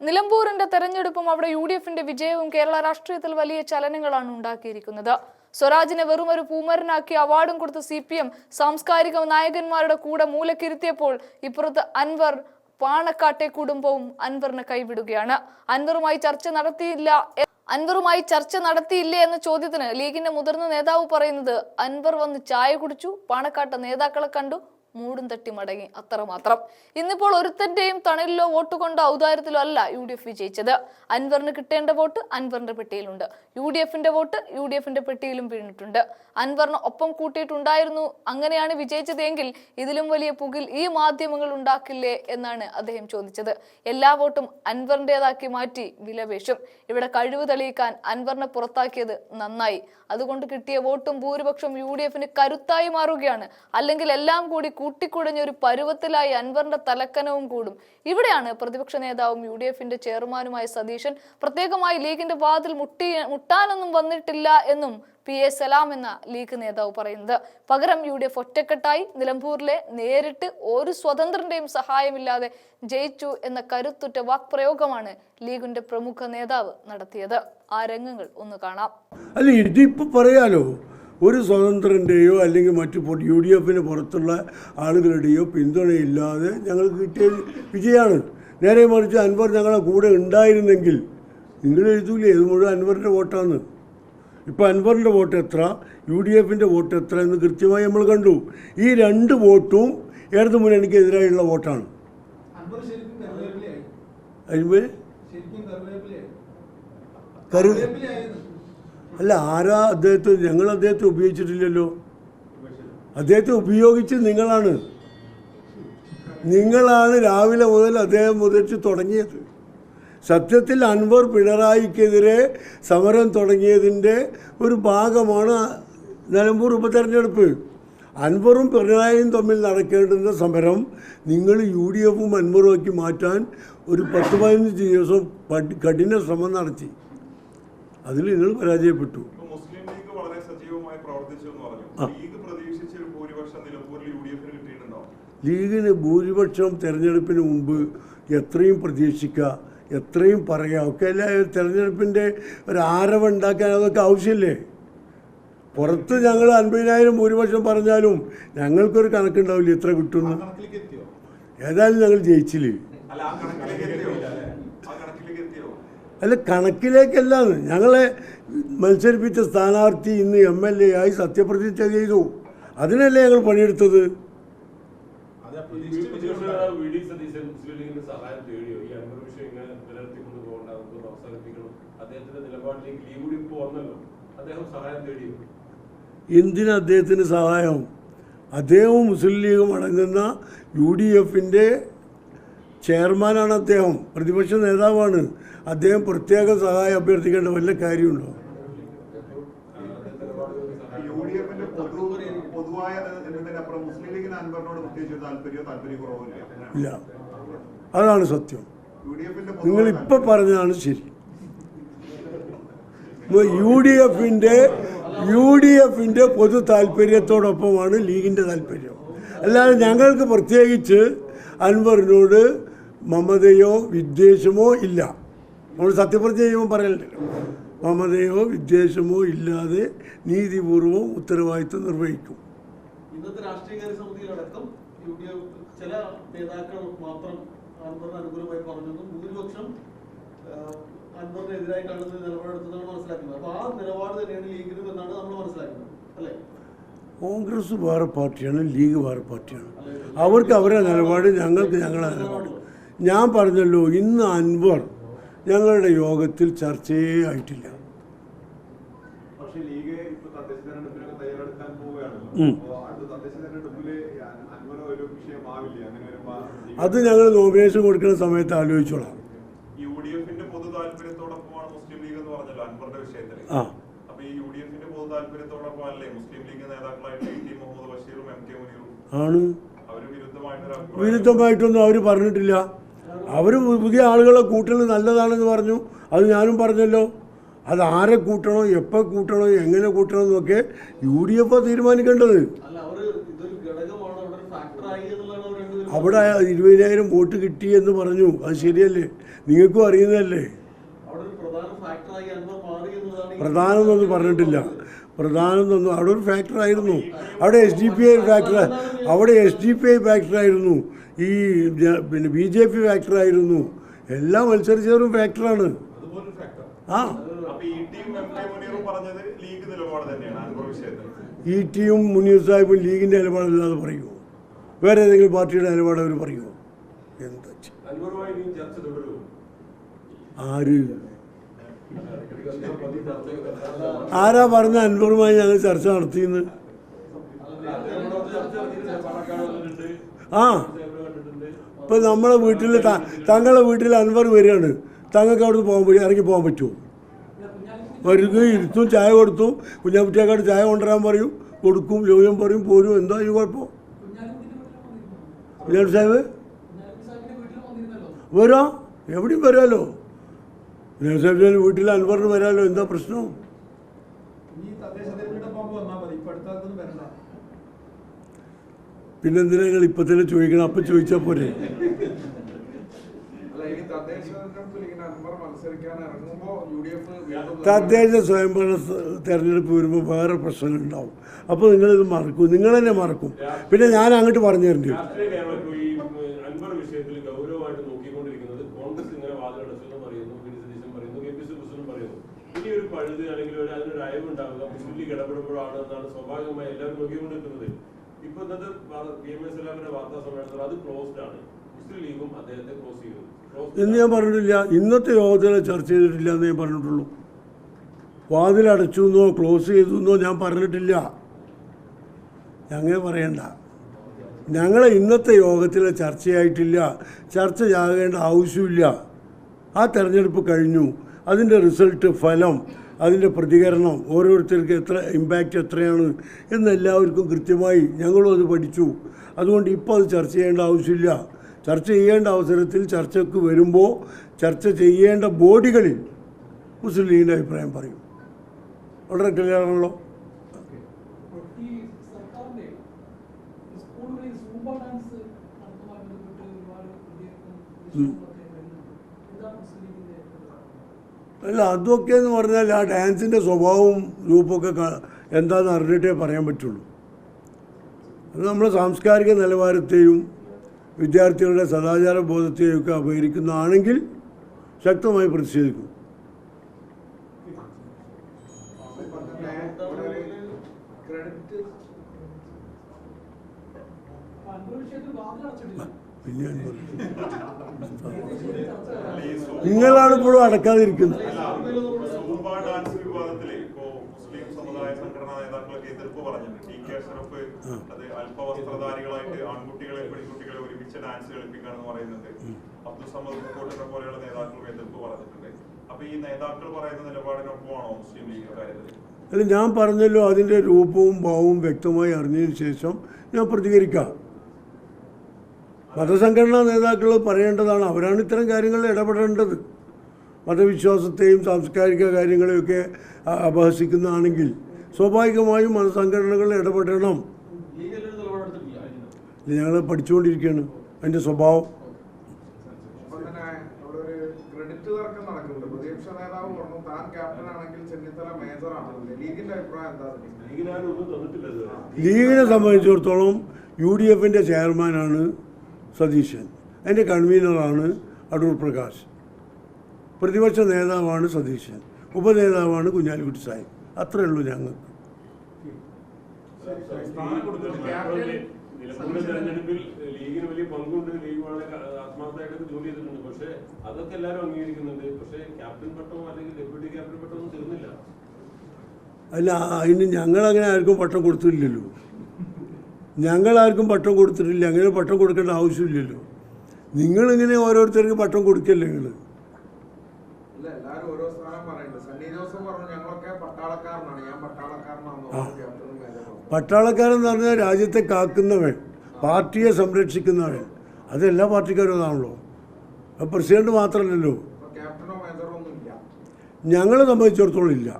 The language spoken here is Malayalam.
നിലമ്പൂരിന്റെ തെരഞ്ഞെടുപ്പും അവിടെ യു ഡി എഫിന്റെ വിജയവും കേരള രാഷ്ട്രീയത്തിൽ വലിയ ചലനങ്ങളാണ് ഉണ്ടാക്കിയിരിക്കുന്നത്. സ്വരാജിനെ വെറും ഒരു പൂമരനാക്കി അവാർഡും കൊടുത്ത സി പി എം സാംസ്കാരിക നായകന്മാരുടെ കൂടെ മൂലക്കിരുത്തിയപ്പോൾ ഇപ്പുറത്ത് അൻവർ പാണക്കാട്ടെ കുടുംബവും അൻവറിനെ കൈവിടുകയാണ്. അൻവറുമായി ചർച്ച നടത്തിയില്ല അൻവറുമായി ചർച്ച നടത്തിയില്ലേ എന്ന ചോദ്യത്തിന് ലീഗിന്റെ മുതിർന്ന നേതാവ് പറയുന്നത് അൻവർ വന്ന് ചായ കുടിച്ചു പാണക്കാട്ടെ നേതാക്കളെ കണ്ടു മൂടും തട്ടി മടങ്ങി അത്രമാത്രം ഇന്നിപ്പോൾ ഒരുത്തന്റെയും തണലിലോ വോട്ട് കൊണ്ടോ ഔദാര്യത്തിലോ അല്ല യു ഡി എഫ് വിജയിച്ചത്. അൻവറിന് കിട്ടേണ്ട വോട്ട് അൻവറിന്റെ പെട്ടിയിലുണ്ട്. യു ഡി എഫിന്റെ വോട്ട് യു ഡി എഫിന്റെ പെട്ടിയിലും വീണിട്ടുണ്ട്. അൻവറിന് ഒപ്പം കൂട്ടിയിട്ടുണ്ടായിരുന്നു. അങ്ങനെയാണ് വിജയിച്ചതെങ്കിൽ ഇതിലും വലിയ പുകിൽ ഈ മാധ്യമങ്ങൾ ഉണ്ടാക്കില്ലേ എന്നാണ് അദ്ദേഹം ചോദിച്ചത്. എല്ലാ വോട്ടും അൻവറിന്റെതാക്കി മാറ്റി വിലപേശും ഇവിടെ കഴിവ് തെളിയിക്കാൻ അൻവറിനെ പുറത്താക്കിയത് നന്നായി. അതുകൊണ്ട് കിട്ടിയ വോട്ടും ഭൂരിപക്ഷം യു ഡി എഫിന് കരുത്തായി മാറുകയാണ്. അല്ലെങ്കിൽ എല്ലാം കൂടി കൂട്ടിക്കുടഞ്ഞ ഒരു പരുവത്തിലായി അൻവറിന്റെ തലക്കനവും കൂടും. ഇവിടെയാണ് പ്രതിപക്ഷ നേതാവും യു ഡി എഫിന്റെ ചെയർമാനുമായ സതീശൻ പ്രത്യേകമായി ലീഗിന്റെ വാതിൽ മുട്ടി മുട്ടാനൊന്നും വന്നിട്ടില്ല എന്നും പി എ സലാം എന്ന ലീഗ് നേതാവ് പറയുന്നത്. പകരം യു ഡി എഫ് ഒറ്റക്കെട്ടായി നിലമ്പൂരിലെ നേരിട്ട് ഒരു സ്വതന്ത്രന്റെയും സഹായമില്ലാതെ ജയിച്ചു എന്ന കരുത്തുറ്റ വാക്പ്രയോഗമാണ് ലീഗിന്റെ പ്രമുഖ നേതാവ് നടത്തിയത്. ആ രംഗങ്ങൾ ഒന്ന് കാണാം. അല്ല ഇതിപ്പോ പറയാലോ ഒരു സ്വതന്ത്രന്റെയോ അല്ലെങ്കിൽ മറ്റു യു ഡി എഫിന് പുറത്തുള്ള ആളുകളുടെയോ പിന്തുണയില്ലാതെ ഞങ്ങൾക്ക് കിട്ടിയ വിജയമാണ്. നേരെ മറിച്ച് അൻവർ ഞങ്ങളുടെ കൂടെ ഉണ്ടായിരുന്നെങ്കിൽ നിങ്ങൾ എഴുതൂലേ? ഇത് മുഴുവൻ അൻവറിന്റെ വോട്ടാണ്. ഇപ്പോൾ അൻവറിന്റെ വോട്ട് എത്ര? യു ഡി എഫിന്റെ വോട്ട് എത്ര എന്ന് കൃത്യമായി നമ്മൾ കണ്ടു. ഈ രണ്ട് വോട്ടും ഇടതു വോട്ടാണ്. അൻവർ ശരിക്കും കറിവേപ്പിലയായി അതിന് കരു അല്ല ആരാ അദ്ദേഹത്തെ ഞങ്ങൾ അദ്ദേഹത്തെ ഉപയോഗിച്ചിട്ടില്ലല്ലോ? അദ്ദേഹത്തെ ഉപയോഗിച്ച് നിങ്ങളാണ്. നിങ്ങളാണ് രാവിലെ മുതൽ അദ്ദേഹം മുതച്ച് തുടങ്ങിയത്. സത്യത്തിൽ അൻവർ പിണറായിക്കെതിരെ സമരം തുടങ്ങിയതിന്റെ ഒരു ഭാഗമാണ് നിലമ്പൂർ ഉപതെരഞ്ഞെടുപ്പ്. അൻവറും പിണറായിയും തമ്മിൽ നടക്കേണ്ടുന്ന സമരം നിങ്ങൾ യു ഡി എഫും അൻവറും ആക്കി മാറ്റാൻ ഒരു പത്ത് പതിനഞ്ച് ദിവസം കഠിന ശ്രമം നടത്തി. അതിൽ നിങ്ങൾ പരാജയപ്പെട്ടു. ഇപ്പൊ മുസ്ലിം വളരെ സജീവമായി പ്രവർത്തിച്ചു പറഞ്ഞു. ലീഗ് പ്രതീക്ഷിച്ച ഒരു ഭൂരിപക്ഷം നിലമ്പൂരിൽ യു ഡി എഫിന് കിട്ടിയിട്ടുണ്ടോ? ലീഗിന് ഭൂരിപക്ഷം തെരഞ്ഞെടുപ്പിന് മുമ്പ് എത്രയും പ്രതീക്ഷിക്കുക എത്രയും പറയാം ഒക്കെ അല്ല തെരഞ്ഞെടുപ്പിന്റെ ഒരു ആരവം ഉണ്ടാക്കാൻ അതൊക്കെ ആവശ്യമില്ലേ? പുറത്ത് ഞങ്ങൾ അൻപതിനായിരം ഭൂരിപക്ഷം പറഞ്ഞാലും ഞങ്ങൾക്കൊരു കണക്കുണ്ടാവില്ല ഇത്ര കിട്ടുന്നു ഏതായാലും ഞങ്ങൾ ജയിച്ചില്ലേ? അല്ല കണക്കിലേക്കല്ല ഞങ്ങളെ മത്സരിപ്പിച്ച സ്ഥാനാർത്ഥി ഇന്ന് എം എൽ എ ആയി സത്യപ്രതിജ്ഞ ചെയ്തു. അതിനല്ലേ ഞങ്ങൾ പണിയെടുത്തത്? എന്തിന് അദ്ദേഹത്തിന് സഹായം? അദ്ദേഹവും മുസ്ലിം ലീഗും അടങ്ങുന്ന യു ഡി എഫിന്റെ ചെയർമാനാണ് അദ്ദേഹം. പ്രതിപക്ഷ നേതാവാണ്. അദ്ദേഹം പ്രത്യേക സഹായം അഭ്യർത്ഥിക്കേണ്ട വല്ല കാര്യമുണ്ടോ? എഫിന്റെ ഇല്ല. അതാണ് സത്യം. നിങ്ങൾ ഇപ്പം പറഞ്ഞതാണ് ശരി. യു ഡി എഫിന്റെ യു ഡി എഫിന്റെ പൊതു താല്പര്യത്തോടൊപ്പമാണ് ലീഗിന്റെ താല്പര്യം. അല്ലാതെ ഞങ്ങൾക്ക് പ്രത്യേകിച്ച് അൻവറിനോട് മമതയോ വിദ്വേഷമോ ഇല്ല. നമ്മൾ സത്യപ്രതിജ്ഞ ചെയ്യുമ്പോൾ പറയണ്ടല്ലോ മമതയോ വിദ്വേഷമോ ഇല്ലാതെ നീതിപൂർവം ഉത്തരവാദിത്വം നിർവഹിക്കും. ഇന്നത്തെ രാഷ്ട്രീയകാര്യ സമിതിയിലടക്കം യു ഡി എഫ് ചില നേതാക്കൾ മാത്രം അൻവറിന് അനുകൂലമായി പറഞ്ഞതും ഭൂരിപക്ഷം ആഹ്, കാണുന്ന നിലപാടെടുത്തതാണ് മനസ്സിലാക്കുന്നത് അപ്പൊ ആ നിലപാട് തന്നെയാണ് ലീഗിനും എന്നാണ് നമ്മൾ മനസ്സിലാക്കുന്നത് അല്ലേ? കോൺഗ്രസ് വേറെ പാർട്ടിയാണ് ലീഗ് വേറെ പാർട്ടിയാണ്. അവർക്ക് അവരുടെ നിലപാട് ഞങ്ങൾക്ക് ഞങ്ങളുടെ നിലപാട്. ഞാൻ പറഞ്ഞല്ലോ ഇന്ന് അൻവർ ഞങ്ങളുടെ യോഗത്തിൽ ചർച്ചയേ ആയിട്ടില്ല. അത് ഞങ്ങൾ നോമിനേഷൻ കൊടുക്കുന്ന സമയത്ത് ആലോചിച്ചോളാം. ആ. ആണ്. വിരുദ്ധമായിട്ടൊന്നും അവർ പറഞ്ഞിട്ടില്ല. അവർ പുതിയ ആളുകളെ കൂട്ടുന്നത് നല്ലതാണെന്ന് പറഞ്ഞു. അത് ഞാനും പറഞ്ഞല്ലോ. അത് ആരെ കൂട്ടണോ എപ്പോൾ കൂട്ടണോ എങ്ങനെ കൂട്ടണം എന്നൊക്കെ യു ഡി എഫ് തീരുമാനിക്കേണ്ടത് അവിടെ ഇരുപതിനായിരം വോട്ട് കിട്ടി എന്ന് പറഞ്ഞു. അത് ശരിയല്ലേ? നിങ്ങൾക്കും അറിയുന്നതല്ലേ? അവിടെ ഒരു പ്രധാന ഫാക്ടറായി അൻവർ മാറി എന്നതാണ് ഈ- പ്രധാനമൊന്നും പറഞ്ഞിട്ടില്ല. പ്രധാനമൊന്നും അവിടെ ഒരു ഫാക്ടറായിരുന്നു അവിടെ S D P I factor അവിടെ എസ് ഡി പി ഐ ഫാക്ടറായിരുന്നു ഈ പിന്നെ ബി ജെ പി ഫാക്ടറായിരുന്നു എല്ലാ മത്സരിച്ചവരും ഫാക്ടറാണ് അതുപോലൊരു ഫാക്ടർ ആ. ഇ ടിയും മുനീർ സാഹിബും ലീഗിന്റെ നിലപാടല്ലാതെ പറയുമോ വേറെ ഏതെങ്കിലും പാർട്ടിയുടെ നിലപാട് അവർ പറയുമോ എന്താ ആര്? ആരാ പറഞ്ഞ അൻവറുമായി ഞങ്ങൾ ചർച്ച നടത്തിയെന്ന്? ആ. ഇപ്പം നമ്മളെ വീട്ടിൽ തങ്ങളുടെ വീട്ടിൽ അൻവർ വരികയാണ്. തങ്ങൾക്ക് അവിടുന്ന് പോകാൻ പറ്റും ഇറങ്ങി പോകാൻ പറ്റുമോ? വരുന്നു ഇരുത്തും ചായ കൊടുത്തു. കുഞ്ഞാപ്പുറ്റിയേക്കാട് ചായ കൊണ്ടുവരാൻ പറയും കൊടുക്കും ജോലിയും പറയും പോരും. എന്താ ഈ കുഴപ്പം? കുഞ്ഞാലി സാഹിബ്? വരാം? എവിടെയും വരാമല്ലോ കുഞ്ഞാലി സാഹിബിന്റെ വീട്ടിൽ അൻവറിന് വരാമല്ലോ എന്താ പ്രശ്നം ഈ തദ്ദേശ തെരഞ്ഞെടുപ്പ് ആകുമ്പോൾ വന്നാൽ മതി ഇപ്പൊ അടുത്ത കാലത്തൊന്നും വരണ്ട പിന്നെന്തിനാ നിങ്ങൾ ഇപ്പം തന്നെ ചോദിക്കണം? അപ്പം ചോദിച്ചാ പോരെ? തദ്ദേശ സ്വയംഭരണ തെരഞ്ഞെടുപ്പ് വരുമ്പോൾ വേറെ പ്രശ്നങ്ങളുണ്ടാവും. അപ്പോൾ നിങ്ങളിത് മറക്കും. നിങ്ങൾ തന്നെ മറക്കും. പിന്നെ ഞാൻ അങ്ങോട്ട് പറഞ്ഞു തരേണ്ടി ഒരു പഴുത് അല്ലെങ്കിൽ ഒരു അതിനൊരു അയവ് ഉണ്ടാവുക മുസ്ലിം ലീഗ് ഇടപെടുമ്പോഴാണ് എന്നാണ് സ്വാഭാവികമായി എല്ലാവരും നോക്കിക്കൊണ്ടിരിക്കുന്നത്. ഇപ്പൊ ഇന്നത്തെ വാർത്താ സമ്മേളനത്തിൽ അത് ക്ലോസ്ഡ് ആണ്. മുസ്ലിം ലീഗും അദ്ദേഹത്തെ ക്ലോസ് ചെയ്തു. എന്ന് ഞാൻ പറഞ്ഞിട്ടില്ല. ഇന്നത്തെ യോഗത്തിൽ ചർച്ച ചെയ്തിട്ടില്ല എന്ന് ഞാൻ പറഞ്ഞിട്ടുള്ളൂ വാതിലടച്ചു എന്നോ ക്ലോസ് ചെയ്തു എന്നോ ഞാൻ പറഞ്ഞിട്ടില്ല. അങ്ങനെ പറയണ്ട. ഞങ്ങളെ ഇന്നത്തെ യോഗത്തിൽ ചർച്ചയായിട്ടില്ല. ചർച്ച ചെയ്യേണ്ട ആവശ്യമില്ല. ആ തെരഞ്ഞെടുപ്പ് കഴിഞ്ഞു. അതിന്റെ റിസൾട്ട് ഫലം അതിന്റെ പ്രതികരണം ഓരോരുത്തർക്ക് എത്ര ഇമ്പാക്റ്റ് എത്രയാണ് എന്ന് എല്ലാവർക്കും കൃത്യമായി ഞങ്ങളും അത് പഠിച്ചു. അതുകൊണ്ട് ഇപ്പോൾ അത് ചർച്ച ചെയ്യേണ്ട ആവശ്യമില്ല. ചർച്ച ചെയ്യേണ്ട അവസരത്തിൽ ചർച്ചയ്ക്ക് വരുമ്പോൾ ചർച്ച ചെയ്യേണ്ട ബോഡികളിൽ മുസ്ലിം ലീഗിന്റെ അഭിപ്രായം പറയും. വളരെ ക്ലിയർ ആണല്ലോ അല്ല അതൊക്കെ എന്ന് പറഞ്ഞാൽ ആ ഡാൻസിന്റെ സ്വഭാവവും രൂപമൊക്കെ എന്താണെന്ന് അറിഞ്ഞിട്ടേ പറയാൻ പറ്റുള്ളൂ. അത് നമ്മുടെ സാംസ്കാരിക നിലവാരത്തെയും വിദ്യാർത്ഥികളുടെ സദാചാര ബോധത്തെയും ഒക്കെ അപഹരിക്കുന്നതാണെങ്കിൽ ശക്തമായി പ്രതിഷേധിക്കും. പിന്നെ നിങ്ങളാണ് ഇപ്പോഴും അടക്കാതിരിക്കുന്നത്. അല്പവസ്ത്രധാരികളായിട്ട് ആൺകുട്ടികളെ പെൺകുട്ടികളെ ഒരുമിച്ച് ഡാൻസ് കളിപ്പിക്കുകയാണെന്ന് പറയുന്നുണ്ട്. അബ്ദുൾ സമദ് കോട്ടിനെ പോലെയുള്ള നേതാക്കളും എതിർപ്പ് പറഞ്ഞിട്ടുണ്ട്. അപ്പൊ ഈ നേതാക്കൾ പറയുന്ന നിലപാടിനൊപ്പമാണോ മുസ്ലിം ലീഗ് കാര്യത്തിൽ? അല്ല ഞാൻ പറഞ്ഞല്ലോ അതിന്റെ രൂപവും ഭാവവും വ്യക്തമായി അറിഞ്ഞതിന് ശേഷം ഞാൻ പ്രതികരിക്കാം. മതസംഘടനാ നേതാക്കൾ പറയേണ്ടതാണ്. അവരാണ് ഇത്തരം കാര്യങ്ങളിൽ ഇടപെടേണ്ടത്. മതവിശ്വാസത്തെയും സാംസ്കാരിക കാര്യങ്ങളെയൊക്കെ അപഹസിക്കുന്നതാണെങ്കിൽ സ്വാഭാവികമായും മതസംഘടനകൾ ഇടപെടണം. ഞങ്ങൾ പഠിച്ചുകൊണ്ടിരിക്കുകയാണ് അതിന്റെ സ്വഭാവം. ലീഗിനെ സംബന്ധിച്ചിടത്തോളം യു ഡി എഫിന്റെ ചെയർമാനാണ് സതീശൻ. അതിന്റെ കൺവീനറാണ് അടൂർ പ്രകാശ്. പ്രതിപക്ഷ നേതാവാണ് സതീശൻ. ഉപനേതാവാണ് കുഞ്ഞാലിക്കുട്ടി സാഹിബ്. അത്രയേ ഉള്ളൂ ഞങ്ങൾക്ക്. നിലമ്പൂരിലെ തെരഞ്ഞെടുപ്പിൽ ലീഗിന് വലിയ പങ്കുണ്ട് ലീഗ് വളരെ ക- ജോലി ചെയ്തിട്ടുണ്ട് പക്ഷേ അതൊക്കെ എല്ലാവരും അംഗീകരിക്കുന്നുണ്ട് പക്ഷേ ക്യാപ്റ്റൻ അല്ലെങ്കിൽ ഡെപ്യൂട്ടി ക്യാപ്റ്റൻ ഒന്നും അല്ല അതിന് ഞങ്ങളങ്ങനെ ആർക്കും പട്ടം കൊടുത്തില്ലല്ലോ. ഞങ്ങളാർക്കും പട്ടം കൊടുത്തിട്ടില്ല. അങ്ങനെ പട്ടം കൊടുക്കേണ്ട ആവശ്യമില്ലല്ലോ. നിങ്ങളിങ്ങനെ ഓരോരുത്തർക്ക് പട്ടം കൊടുക്കല്ലേ നിങ്ങൾ പട്ടാളക്കാരെന്ന് പറഞ്ഞാൽ രാജ്യത്തെ കാക്കുന്നവൻ പാർട്ടിയെ സംരക്ഷിക്കുന്നവൻ. അത് എല്ലാ പാർട്ടിക്കാരും അതാണല്ലോ. പ്രസിഡന്റ് മാത്രമല്ലല്ലോ ഞങ്ങളെ സംബന്ധിച്ചിടത്തോളം ഇല്ല.